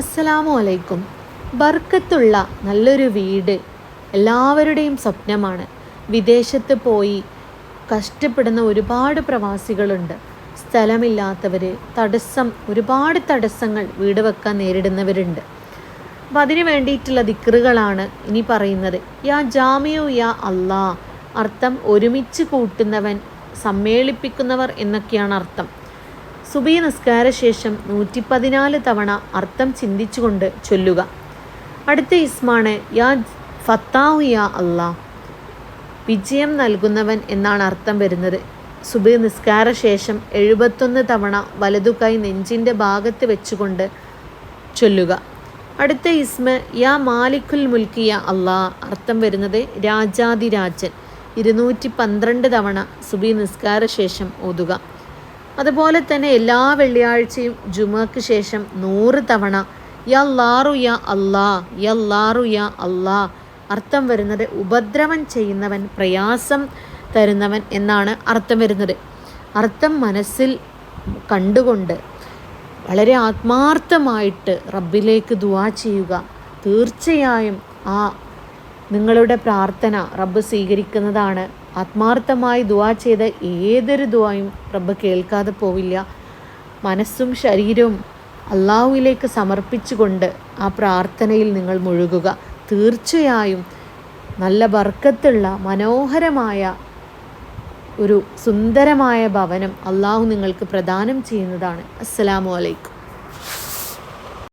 അസ്സലാമു അലൈക്കും. ബർക്കത്തുള്ള നല്ലൊരു വീട് എല്ലാവരുടെയും സ്വപ്നമാണ്. വിദേശത്ത് പോയി കഷ്ടപ്പെടുന്ന ഒരുപാട് പ്രവാസികളുണ്ട്. സ്ഥലമില്ലാത്തവർ തടസ്സം ഒരുപാട് തടസ്സങ്ങൾ വീട് വെക്കാൻ നേരിടുന്നവരുണ്ട്. അപ്പം അതിന് വേണ്ടിയിട്ടുള്ള ദിക്റുകളാണ് ഇനി പറയുന്നത്. യാ ജാമിയു യാ അള്ളാ അർത്ഥം ഒരുമിച്ച് കൂട്ടുന്നവൻ സമ്മേളിപ്പിക്കുന്നവർ എന്നൊക്കെയാണ് അർത്ഥം. സുബി നിസ്കാര ശേഷം നൂറ്റി പതിനാല് തവണ അർത്ഥം ചിന്തിച്ചുകൊണ്ട് ചൊല്ലുക. അടുത്ത ഇസ്മാണ് യാ ഫത്താഹു യാ അള്ളാ വിജയം നൽകുന്നവൻ എന്നാണ് അർത്ഥം വരുന്നത്. സുബി നിസ്കാര ശേഷം എഴുപത്തൊന്ന് തവണ വലതുകൈ നെഞ്ചിന്റെ ഭാഗത്ത് വെച്ചുകൊണ്ട് ചൊല്ലുക. അടുത്ത ഇസ്മ യാ മാലിക്കുൽ മുൽക്കിയ അള്ളാ അർത്ഥം വരുന്നത് രാജാതിരാജൻ. ഇരുന്നൂറ്റി പന്ത്രണ്ട് തവണ സുബി നിസ്കാര ശേഷം ഓതുക. അതുപോലെ തന്നെ എല്ലാ വെള്ളിയാഴ്ചയും ജുമക്ക് ശേഷം നൂറ് തവണ യല്ലാറു യ അല്ലാ യല്ലാറു യ അല്ലാ അർത്ഥം വരുന്നത് ഉപദ്രവം ചെയ്യുന്നവൻ പ്രയാസം തരുന്നവൻ എന്നാണ് അർത്ഥം വരുന്നത്. അർത്ഥം മനസ്സിൽ കണ്ടുകൊണ്ട് വളരെ ആത്മാർത്ഥമായിട്ട് റബ്ബിലേക്ക് ദുവാ ചെയ്യുക. തീർച്ചയായും ആ നിങ്ങളുടെ പ്രാർത്ഥന റബ്ബ് സ്വീകരിക്കുന്നതാണ്. ആത്മാർത്ഥമായി ദുവാ ചെയ്ത ഏതൊരു ദുവായും പ്രഭ കേൾക്കാതെ പോവില്ല. മനസ്സും ശരീരവും അള്ളാഹുവിലേക്ക് സമർപ്പിച്ചുകൊണ്ട് ആ പ്രാർത്ഥനയിൽ നിങ്ങൾ മുഴുകുക. തീർച്ചയായും നല്ല ബർക്കത്തുള്ള മനോഹരമായ ഒരു സുന്ദരമായ ഭവനം അള്ളാഹു നിങ്ങൾക്ക് പ്രദാനം ചെയ്യുന്നതാണ്. അസ്സലാമു അലൈക്കും.